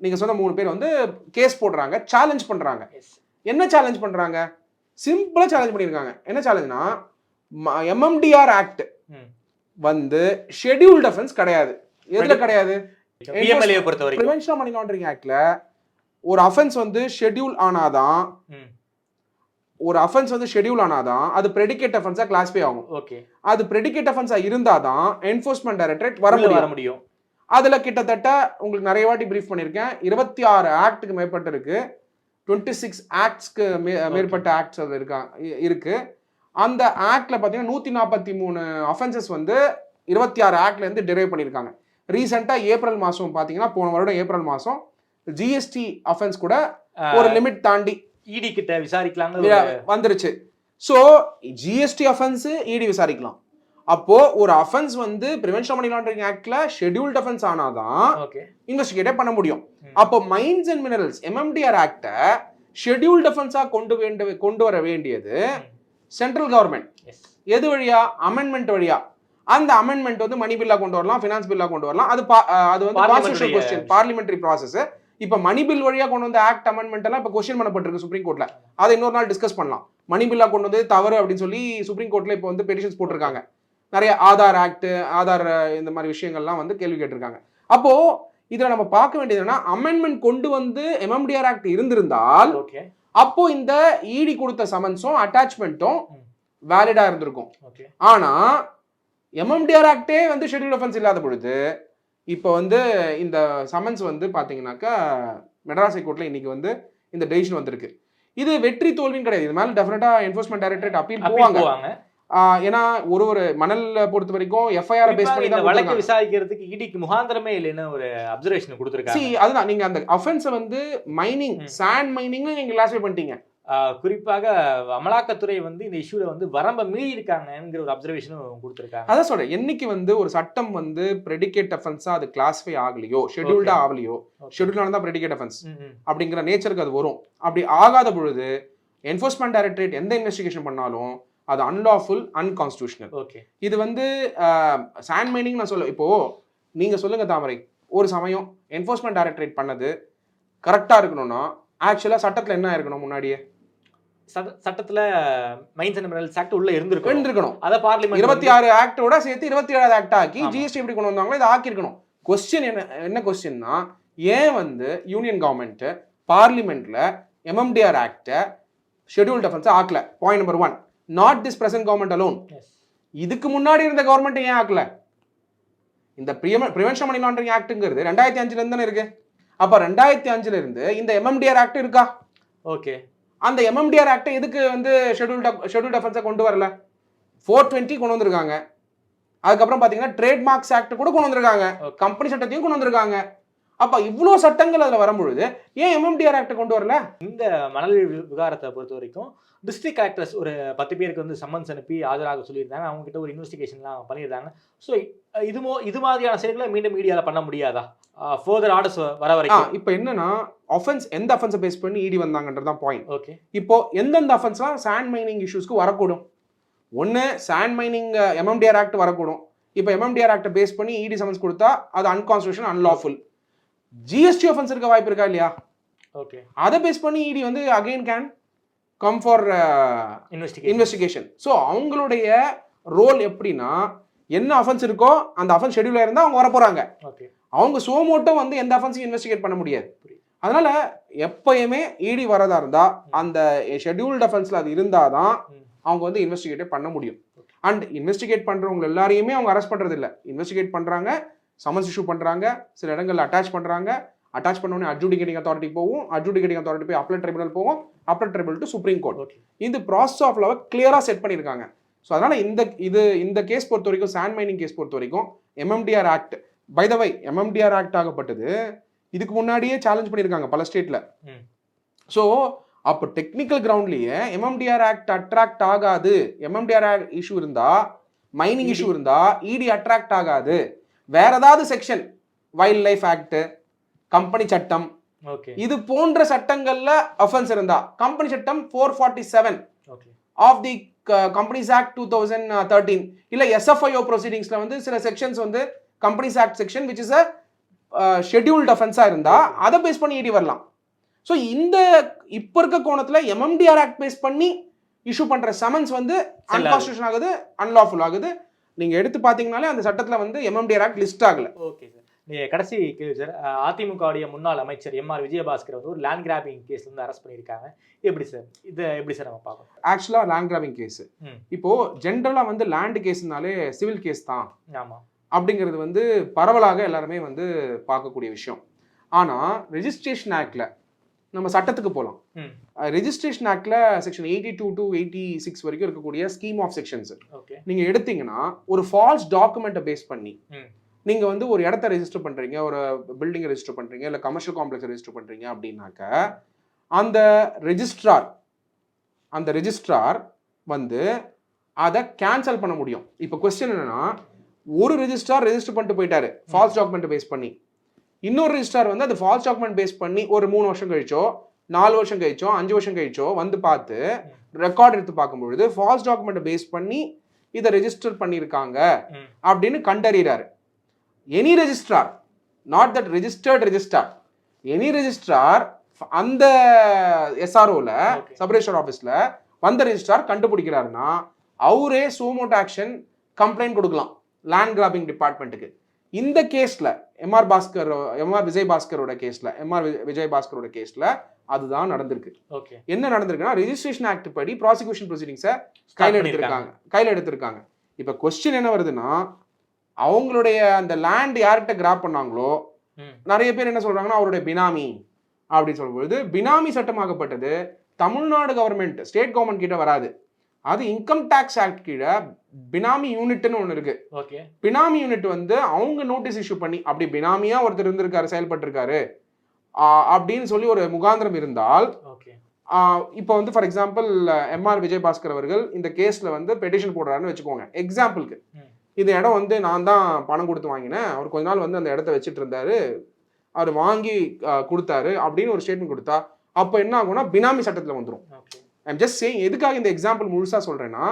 Speaker 4: நீங்க சொன்ன மூணு பேர் வந்து கேஸ் போடுறாங்க சேலஞ்ச் பண்றாங்க.
Speaker 3: எஸ்
Speaker 4: என்ன சேலஞ்ச் பண்றாங்க? சிம்பிளா சேலஞ்ச் பண்ணியிருக்காங்க என்ன சேலஞ்ச்னா எம்எம்டிஆர் ஆக்ட். வந்து ஷெட்யூல்ட் அஃபென்ஸ் கிடையாது. எதுல கிடையாது? ப்ரிவென்ஷன் மணி லாண்டரிங் ஆக்ட்ல ஒரு அஃபென்ஸ் வந்து ஷெட்யூல் ஆனாதான். ஒரு அஃபென்ஸ் வந்து ஷெட்யூல் ஆனாதான் அது ப்ரெடிகேட் அஃபென்ஸா கிளாஸிஃபை ஆகும்.
Speaker 3: ஓகே.
Speaker 4: அது ப்ரெடிகேட் அஃபென்ஸா இருந்தாதான் என்ஃபோர்ஸ்மெண்ட் டைரக்டரேட் வர முடியும். அதுல கிட்டத்தட்ட உங்களுக்கு நிறைய வாட்டி பிரீஃப் பண்ணியிருக்கேன் இருபத்தி ஆறு ஆக்டுக்கு மேற்பட்டு இருக்கு. டுவெண்ட்டி சிக்ஸ் ஆக்ட்ஸ்க்கு மேற்பட்ட ஆக்ட்ஸ் அது இருக்கா இ- இருக்கு. அந்த ஆக்ட்ல பார்த்தீங்கன்னா நூற்றி நாற்பத்தி மூணு அஃபென்சஸ் வந்து இருபத்தி ஆறு ஆக்ட்ல இருந்து டெரைவ் பண்ணியிருக்காங்க ரீசெண்டாக ஏப்ரல் மாதம் பார்த்தீங்கன்னா போன வருடம் ஏப்ரல் மாதம் ஜிஎஸ்டி அஃபென்ஸ் கூட ஒரு லிமிட் தாண்டி
Speaker 3: இடி கிட்ட விசாரிக்கலாங்க
Speaker 4: வி- வந்துருச்சு. ஸோ ஜிஎஸ்டி அஃபென்ஸ் இடி விசாரிக்கலாம். அப்போ ஒரு அஃபென்ஸ் வந்து பிரிவென்ஷன் மணி லாண்டரிங் ஆக்ட்ல ஷெட்யூல்ட் அஃபென்ஸ் ஆனாதான் இன்வெஸ்டிகேட்டே பண்ண முடியும். அப்போ மைன்ஸ் அண்ட் மினரல்ஸ் எம்எம்டிஆர் ஆக்டை ஷெட்யூல்ட் அஃபென்ஸா கொண்டு வேண்ட கொண்டு வர வேண்டியது சென்ட்ரல் கவர்மெண்ட் எது வழியா? அமெண்ட்மெண்ட் வழியா. அந்த அமெண்ட்மெண்ட் வந்து மணி பில்லா கொண்டு வரலாம் ஃபினான்ஸ் பில்லா கொண்டு வரலாம். அது அது வந்து கான்ஸ்டியூஷனல் கொஸ்டின் பார்லிமெண்டரி ப்ராசஸ் இப்ப மணி பில் வழியா கொண்டு வந்த ஆக்ட் அமெண்ட்மெண்ட் எல்லாம் இப்ப கொஸ்டின் பண்ணப்பட்டிருக்கு சுப்ரீம் கோர்ட்ல அதை இன்னொரு நாள் டிஸ்கஸ் பண்ணலாம். மணி பில்லா கொண்டு வந்து தவறு அப்படின்னு சொல்லி சுப்ரீம் கோர்ட்ல இப்போ வந்து பெட்டிஷன்ஸ் போட்டிருக்காங்க. நிறைய ஆதார் ஆக்ட் ஆதார் இந்த மாதிரி விஷயங்கள்லாம் வந்து கேள்வி கேட்டிருக்காங்க. அப்போ இதுல நம்ம பார்க்க வேண்டியது என்னன்னா அமெண்ட்மெண்ட் கொண்டு வந்து எம்எம்டிஆர் ஆக்ட் இருந்திருந்தால் அப்போ இந்த இடி கொடுத்த சமன்ஸும் அட்டாச்மெண்ட்டும்
Speaker 3: ம்.
Speaker 4: வேலிடா இருந்திருக்கும்.
Speaker 3: ஓகே.
Speaker 4: ஆனா எம்எம்டிஆர் ஆக்டே வந்து ஷெட்யூல் அஃபென்ஸ் இல்லாத பொழுது இப்போ வந்து இந்த சமன்ஸ் வந்து பாத்தீங்கன்னாக்கா மெட்ராஸ் ஹைகோர்ட்ல இன்னைக்கு வந்து இந்த டெசிஷன் வந்திருக்கு. இது வெற்றி தோல்வின்னு கிடையாது. இது மேல டெஃபினட்டா என்ஃபோர்ஸ்மெண்ட் டைரக்டரேட் அப்பீல் போவாங்க. ஏன்னா ஒரு ஒரு மணல் பொறுத்த வரைக்கும் எஃப்ஐஆர் பேஸ் பண்ணி தான்
Speaker 3: வழக்கு. விசாரிக்கிறதுக்கு இடிக்கு முகாந்திரமே இல்லைன்னு ஒரு அப்சர்வேஷன் கொடுத்துருக்காங்க
Speaker 4: அதுதான் நீங்க அந்த அஃபென்ஸை வந்து மைனிங். சாண்ட் மைனிங்னு நீங்க கிளாஸிஃபை பண்ணிட்டீங்க
Speaker 3: குறிப்பாக அமலாக்கத்துறை வந்து இந்த இஷ்யூல வந்து வரம்ப மீறி இருக்காங்கங்கிற ஒரு அப்சர்வேஷனும் கொடுத்துருக்காங்க
Speaker 4: அதான் சொல்றேன் என்னைக்கு வந்து ஒரு சட்டம் வந்து ப்ரெடிகேட் அஃபென்ஸா அது கிளாஸிஃபை ஆகலையோ ஷெட்யூல்டா. ஆகலையோ
Speaker 3: Okay.
Speaker 4: ஷெட்யூல் தான் ப்ரெடிகேட் அஃபென்ஸ். அப்படிங்கிற நேச்சருக்கு அது வரும் அப்படி ஆகாத பொழுது என்ஃபோர்ஸ்மெண்ட் டைரக்டரேட் எந்த இன்வெஸ்டிகேஷன் பண்ணாலும் அது அன்லாஃபுல் அன்கான்ஸ்டியூஷனல்
Speaker 3: ஓகே
Speaker 4: இது வந்து சாண்ட் மைனிங் நான் சொல்ல இப்போ நீங்க சொல்லுங்க தாமரை. ஒரு சமயம் என்ஃபோர்ஸ்மெண்ட் டைரக்டரேட் பண்ணது கரெக்டா இருக்கணும்னா ஆக்சுவலா சட்டத்துல என்ன இருக்கணும் முன்னாடியே?
Speaker 3: சட்ட- சட்டத்துல மைன்ஸ் அண்ட் மினரல்ஸ் ஆக்ட் உள்ள இருந்திருக்கும்
Speaker 4: இருந்திருக்கணும்.
Speaker 3: அத பார்லிமெண்ட்
Speaker 4: இருபத்தி ஆறு ஆக்டோட சேர்த்து இருபத்தி ஏழாவது ஆக்ட் ஆக்கி. ஜிஎஸ்டி எப்படி கொண்டு வந்தாங்களோ இதை ஆக்கியிருக்கணும். கொஸ்டின் என்ன என்ன கொஸ்டின்னா ஏன் வந்து யூனியன் கவர்மெண்ட் பார்லிமெண்ட்ல எம்எம்டிஆர் ஆக்டை scheduled offence ஆக்கல? Point number one not this present government alone இதுக்கு முன்னாடி இருந்த கவர்மெண்ட் ஏன் ஆக்கல? இந்த ப்ரிவென்ஷன் மணி லாண்டரிங் ஆக்ட்ங்கிறது ரெண்டாயிரத்தி அஞ்சுல இருந்து தானே இருக்கு? அப்ப ரெண்டாயிரத்தி அஞ்சுல இருந்து இந்த எம்எம்டிஆர் ஆக்ட் இருக்கா?
Speaker 3: ஓகே
Speaker 4: அந்த எம்எம்டிஆர் ஆக்டை எதுக்கு வந்து ஷெட்யூல்ட் ஷெட்யூல்ட் அஃபென்ஸை கொண்டு வரல? ஃபோர் டுவெண்ட்டி கொண்டு வந்திருக்காங்க. அதுக்கப்புறம் பார்த்தீங்கன்னா ட்ரேட்மார்க்ஸ் ஆக்ட் கூட கொண்டு வந்திருக்காங்க. கம்பெனி சட்டத்தையும் கொண்டு வந்திருக்காங்க. அப்ப இவ்வளோ சட்டங்கள் அதில் வரும்பொழுது ஏன் எம்எம்டிஆர் ஆக்ட் கொண்டு வரல?
Speaker 3: இந்த மணல் விவகாரத்தை பொறுத்த வரைக்கும் டிஸ்ட்ரிக்ட் கலெக்டர்ஸ் ஒரு பத்து பேருக்கு வந்து சம்மன்ஸ் அனுப்பி ஆஜராக சொல்லியிருந்தாங்க. அவங்க கிட்ட ஒரு இன்வெஸ்டிகேஷன்லாம் பண்ணியிருந்தாங்க. ஸோ இது மோ இது மாதிரியான செயல்களை மீண்டும் மீடியாவில் பண்ண முடியாதா? ஃபர்தர் ஆர்டர்ஸ் வர வரைக்கும்.
Speaker 4: இப்போ என்னன்னா அஃபென்ஸ் எந்த அஃபென்ஸை பேஸ் பண்ணி இடி வந்தாங்கன்றது தான் பாயிண்ட்
Speaker 3: ஓகே
Speaker 4: இப்போ எந்தெந்த அஃபென்ஸ்லாம் சாண்ட் மைனிங் இஷ்யூஸ்க்கு வரக்கூடும்? ஒன்று சாண்ட் மைனிங் எம்எம்டிஆர் ஆக்ட் வரக்கூடும். இப்போ எம்எம்டிஆர் ஆக்டை பேஸ் பண்ணி இடி சமன்ஸ் கொடுத்தா அது அன்கான்ஸ்டியூஷன் அன்லாஃபுல் ஜிஎஸ்டி அஃபென்ஸ் இருக்க வாய்ப்பு இருக்கா இல்லையா?
Speaker 3: ஓகே
Speaker 4: அதை பேஸ் பண்ணி இடி வந்து again can come for
Speaker 3: investigation
Speaker 4: investigation so அவங்களுடைய ரோல் எப்படின்னா என்ன அஃபென்ஸ் இருக்கோ அந்த அஃபென்ஸ் ஷெடியூலாக இருந்தால் அவங்க வர போகிறாங்க
Speaker 3: ஓகே
Speaker 4: அவங்க சோமோட்டோ வந்து எந்த அஃபென்ஸையும் இன்வெஸ்டிகேட் பண்ண முடியாது. அதனால எப்பயுமே இடி வரதா இருந்தா அந்த ஷெட்யூல்ட் அஃபென்ஸ்ல அது இருந்தாதான்
Speaker 3: ம்.
Speaker 4: அவங்க வந்து இன்வெஸ்டிகேட்டே பண்ண முடியும். அண்ட் இன்வெஸ்டிகேட் பண்றவங்க எல்லாரையுமே அவங்க அரெஸ்ட் பண்றது இல்ல இன்வெஸ்டிகேட் பண்றாங்க சமன்ஸ் இஷ்யூ பண்றாங்க சில இடங்கள்ல அட்டாச் பண்றாங்க. அட்டாச் பண்ண உடனே அட்ஜுடிகேட்டிங் அத்தாரிட்டி போகும். அட்ஜுடிகேட்டிங் அத்தாரிட்டி போய் அப்பலட் ட்ரிபுனல் போகும். Appellate tribunal to supreme
Speaker 3: court
Speaker 4: இந்த ப்ராசஸ் ஆஃப் லவை கிளியரா செட் பண்ணியிருக்காங்க. ஸோ அதனால இந்த இது இந்த கேஸ் பொறுத்த வரைக்கும் சாண்ட் மைனிங் கேஸ் பொறுத்த வரைக்கும் MMDR act by the way MMDR act ஆகப்பட்டது. இதுக்கு முன்னாடியே சேலஞ்ச் பண்ணியிருக்காங்க பல ஸ்டேட்ல
Speaker 3: ம்.
Speaker 4: ஸோ அப்போ டெக்னிக்கல் கிரவுண்ட்லயே எம்எம்டிஆர் ஆக்ட் அட்ராக்ட் ஆகாது. எம்எம்டிஆர் இஷ்யூ இருந்தா மைனிங் இஷ்யூ இருந்தா இடி அட்ராக்ட் ஆகாது. வேற ஏதாவது section wild life act company சட்டம்
Speaker 3: ஓகே
Speaker 4: இது போன்ற சட்டங்கள்ல அஃபென்ஸ் இருந்தா கம்பெனி சட்டம் four forty
Speaker 3: seven
Speaker 4: of the companies act two thousand thirteen இல்லை எஸ்எஃப்ஐஓ ப்ரொசீடிங்ஸில் வந்து சில செக்ஷன்ஸ் வந்து companies act section which is a scheduled அஃபென்ஸாக இருந்தால் அதை பேஸ் பண்ணி இடி வரலாம். ஸோ இந்த இப்போ இருக்க கோணத்தில் எம்எம்டிஆர் ஆக்ட் பேஸ் பண்ணி இஷ்யூ பண்ற சமன்ஸ் வந்து. அன்கான்ஸ்டியூஷன் ஆகுது அன்லாஃபுல் ஆகுது. நீங்க எடுத்து பாத்தீங்கனாலே அந்த சட்டத்துல வந்து எம்எம்டிஆர் ஆக்ட் லிஸ்ட் ஆகல.
Speaker 3: ஓகே சார் நீங்க கடைசி கேள்வி சார் அதிமுகவுடைய முன்னாள் அமைச்சர் எம் ஆர் விஜயபாஸ்கர் வந்து ஒரு லேண்ட் கிராபிங் கேஸ்ல இருந்து அரெஸ்ட் பண்ணியிருக்காங்க. எப்படி சார் இதை எப்படி சார் நம்ம பார்க்கணும்?
Speaker 4: ஆக்சுவலா லேண்ட் கிராபிங் கேஸ். இப்போ ஜென்ரலா வந்து லேண்ட் கேஸ்னாலே சிவில் கேஸ் தான்.
Speaker 3: ஆமா.
Speaker 4: அப்படிங்கிறது வந்து பரவலாக எல்லாருமே வந்து பார்க்கக்கூடிய விஷயம். ஆனா ரெஜிஸ்ட்ரேஷன் ஆக்ட்ல நம்ம சட்டத்துக்கு போகலாம் registration ஆக்ட்ல section eighty two to eighty six வரைக்கும் இருக்கக்கூடிய ஸ்கீம் ஆஃப் செக்ஷன்ஸ்
Speaker 3: ஓகே
Speaker 4: நீங்க எடுத்தீங்கன்னா ஒரு ஃபால்ஸ் டாக்குமெண்ட்டை பேஸ் பண்ணி
Speaker 3: ம்.
Speaker 4: நீங்க வந்து ஒரு இடத்த ரெஜிஸ்டர் பண்றீங்க ஒரு பில்டிங் ரெஜிஸ்டர் பண்றீங்க இல்ல கமர்ஷியல் காம்ப்ளெக்ஸ் ரெஜிஸ்டர் பண்றீங்க அப்படின்னாக்க அந்த ரெஜிஸ்ட்ரார் அந்த ரெஜிஸ்ட்ரார் வந்து அதை கேன்சல் பண்ண முடியும். இப்போ கொஸ்டின் என்னன்னா ஒரு ரெஜிஸ்ட்ரார் ரெஜிஸ்டர் பண்ணிட்டு போயிட்டாரு ஃபால்ஸ் டாக்குமெண்ட் பேஸ் பண்ணி. இன்னொரு ரெஜிஸ்ட்ரார் வந்து அது ஃபால்ஸ் டாக்குமெண்ட் பேஸ் பண்ணி ஒரு மூணு வருஷம் கழிச்சோ நாலு வருஷம் கழிச்சோ அஞ்சு வருஷம் கழிச்சோ வந்து பார்த்து ரெக்கார்ட் எடுத்து பார்க்கும்பொழுது ஃபால்ஸ் டாக்குமெண்ட்டை பேஸ் பண்ணி இதை ரெஜிஸ்டர் பண்ணியிருக்காங்க. அப்படின்னு கண்டறிகிறாரு any registrar not that registered registrar any registrar அந்த எஸ்ஆர்ஓல
Speaker 3: Okay.
Speaker 4: சப் ரெஜிஸ்டர் ஆஃபீஸ்ல வந்த ரெஜிஸ்ட்ரார் கண்டுபிடிக்கிறாருன்னா அவரே சோமோட் ஆக்ஷன் கம்ப்ளைண்ட் கொடுக்கலாம் லேண்ட் கிராபிங் டிபார்ட்மெண்ட்டுக்கு இந்த கேஸ்ல எம்ஆர் பாஸ்கர் எம்ஆர் விஜய் பாஸ்கரோட கேஸ்ல எம்ஆர் விஜய் பாஸ்கரோட கேஸ்ல அதுதான் நடந்திருக்கு.
Speaker 3: ஓகே.
Speaker 4: என்ன நடந்திருக்குன்னா ரெஜிஸ்ட்ரேஷன் ஆக்ட் படி ப்ராசிக்யூஷன் ப்ரொசீடிங்ஸை கையில் எடுத்திருக்காங்க. கையில் எடுத்திருக்காங்க. இப்போ கொஸ்டின் என்ன வருதுன்னா அவங்களுடைய அந்த லேண்ட் யார்கிட்ட கிராப் பண்ணாங்களோ நிறைய பேர் என்ன சொல்றாங்கன்னா அவருடைய பினாமி அப்படின்னு சொல்லும்பொழுது பினாமி சட்டமாகப்பட்டது தமிழ்நாடு கவர்மெண்ட் ஸ்டேட் கவர்மெண்ட் கிட்ட வராது. அது இன்கம் டேக்ஸ் ஆக்ட் கீழே பினாமி யூனிட்னு ஒன்று இருக்கு.
Speaker 3: ஓகே
Speaker 4: பினாமி யூனிட் வந்து அவங்க நோட்டீஸ் இஷ்யூ பண்ணி அப்படி பினாமியா ஒருத்தர் இருந்திருக்காரு செயல்பட்டிருக்காரு. அப்படின்னு சொல்லி ஒரு முகாந்திரம் இருந்தால் இப்போ வந்து ஃபார் எக்ஸாம்பிள் எம்ஆர் விஜயபாஸ்கர் அவர்கள் இந்த கேஸ்ல வந்து பெட்டிஷன் போடுறாருன்னு வச்சுக்கோங்க. எக்ஸாம்பிளுக்கு
Speaker 3: ம்.
Speaker 4: இந்த இடம் வந்து நான் தான் பணம் கொடுத்து வாங்கினேன். அவர் கொஞ்ச நாள் வந்து அந்த இடத்த வச்சுட்டு இருந்தாரு. அவர் வாங்கி கொடுத்தாரு அப்படின்னு ஒரு ஸ்டேட்மெண்ட் கொடுத்தா அப்போ என்ன ஆகும்னா பினாமி சட்டத்தில் வந்துடும் ஐம் ஜஸ்ட் சேயிங் எதுக்காக இந்த எக்ஸாம்பிள் முழுசா சொல்றேன்னா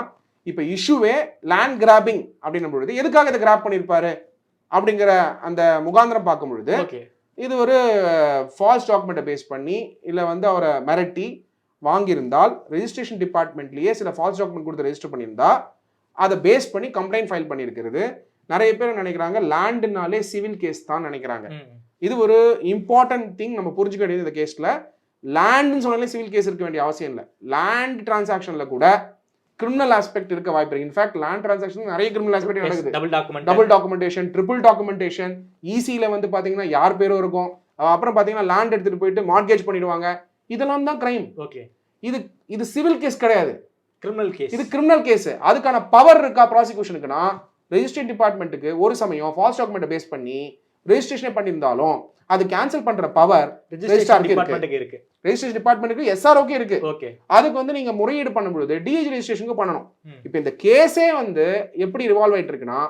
Speaker 4: இப்போ இஷ்யூவே லேண்ட் கிராபிங் அப்படின்னும் பொழுது எதுக்காக இதை கிராப் பண்ணியிருப்பாரு அப்படிங்கிற அந்த முகாந்திரம் பார்க்கும் பொழுது இது ஒரு ஃபால்ஸ் டாக்குமெண்ட்டை பேஸ் பண்ணி இல்லை வந்து அவரை மிரட்டி வாங்கியிருந்தால் ரெஜிஸ்ட்ரேஷன் டிபார்ட்மெண்ட்லேயே சில ஃபால்ஸ் டாக்குமெண்ட் கொடுத்து ரெஜிஸ்டர் பண்ணியிருந்தா அதை பேஸ் பண்ணி கம்ப்ளைண்ட் ஃபைல் பண்ணியிருக்கிறது. நிறைய பேர் நினைக்கிறாங்க லேண்டுனாலே சிவில் கேஸ் தான் நினைக்கிறாங்க. இது ஒரு இம்பார்ட்டன்ட் திங் நம்ம புரிஞ்சுக்க வேண்டியது இந்த கேஸில் லேண்டுன்னு சொன்னாலே சிவில் கேஸ் இருக்க வேண்டிய அவசியம் இல்லை. லேண்ட் டிரான்சாக்ஷனில் கூட கிரிமினல் ஆஸ்பெக்ட் இருக்க வாய்ப்பு இருக்கு. இன்ஃபேக்ட் லேண்ட் டிரான்சாக்ஷன் நிறைய கிரிமினல் ஆஸ்பெக்ட் நடக்குது.
Speaker 3: Double document
Speaker 4: double documentation triple documentation ஈஸியில் வந்து பார்த்தீங்கன்னா யார் பேரும் இருக்கும். அப்புறம் பார்த்தீங்கன்னா லேண்ட் எடுத்துட்டு போயிட்டு மார்கேஜ் பண்ணிடுவாங்க. இதெல்லாம் தான் கிரைம்
Speaker 3: ஓகே
Speaker 4: இது இது சிவில் கேஸ் கிடையாது.
Speaker 3: கிரிமினல் கேஸ்
Speaker 4: இது கிரிமினல் கேஸ் அதுக்கான பவர் இருக்கா ப்ராசிக்யூஷனுக்குன்னா ரெஜிஸ்ட்ரேஷன் டிபார்ட்மெண்ட்டுக்கு ஒரு சமயம் ஃபால்ஸ் டாக்குமெண்ட்டை பேஸ் பண்ணி ரெஜிஸ்ட்ரேஷனே பண்ணியிருந்தாலும் அது கேன்சல் பண்ற பவர்
Speaker 3: ரெஜிஸ்ட்ரேஷன்
Speaker 4: இருக்கு. ரெஜிஸ்ட்ரேஷன் டிபார்ட்மெண்ட்டுக்கு எஸ்ஆர்ஓக்கே இருக்கு.
Speaker 3: ஓகே
Speaker 4: அதுக்கு வந்து நீங்க முறையீடு பண்ணும்பொழுது டிஹெச் ரெஜிஸ்ட்ரேஷனுக்கு பண்ணணும். இப்போ இந்த கேஸே வந்து எப்படி ரிவால்வ் ஆயிட்டு இருக்குன்னா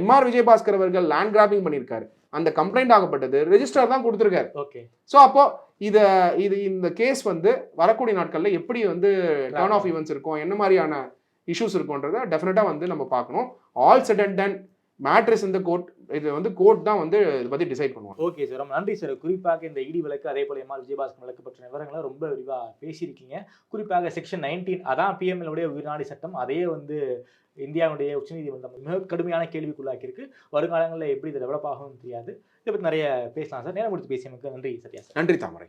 Speaker 4: எம்ஆர் விஜயபாஸ்கர் அவர்கள் லேண்ட் கிராபிங் பண்ணியிருக்காரு. அந்த கம்ப்ளைண்ட் ஆகப்பட்டது ரெஜிஸ்டர் தான் கொடுத்துருக்காரு.
Speaker 3: ஓகே
Speaker 4: ஸோ அப்போ இத இது இந்த கேஸ் வந்து வரக்கூடிய நாட்கள்ல எப்படி வந்து டர்ன் ஆஃப் ஈவெண்ட்ஸ் இருக்கும் என்ன மாதிரியான இஷ்யூஸ் இருக்கும்ன்றத டெஃபினட்டா வந்து நம்ம பார்க்கணும். All set and done matters இந்த கோர்ட் இது வந்து கோர்ட் தான் வந்து இதை பத்தி டிசைட் பண்ணுவாங்க.
Speaker 3: ஓகே சார் ரொம்ப நன்றி சார். குறிப்பாக இந்த இடி வழக்கு அதே போல எம்ஆர் விஜயபாஸ்கர் வழக்கு பற்றிய விவரங்களை ரொம்ப விரிவாக பேசியிருக்கீங்க. குறிப்பாக செக்ஷன் நைன்டீன் அதான் பிஎம்எல் உடைய உயிர்நாடி சட்டம் அதையே வந்து இந்தியாவுடைய உச்சநீதிமன்றம் மிக கடுமையான கேள்விக்குள்ளாக்கியிருக்கு. வருங்காலங்களில் எப்படி இது டெவலப் ஆகும்னு தெரியாது. இதை பற்றி நிறைய பேசலாம் சார். நேரம் கொடுத்து பேசியமைக்கு நன்றி சத்யா சார்.
Speaker 4: நன்றி தாமரை.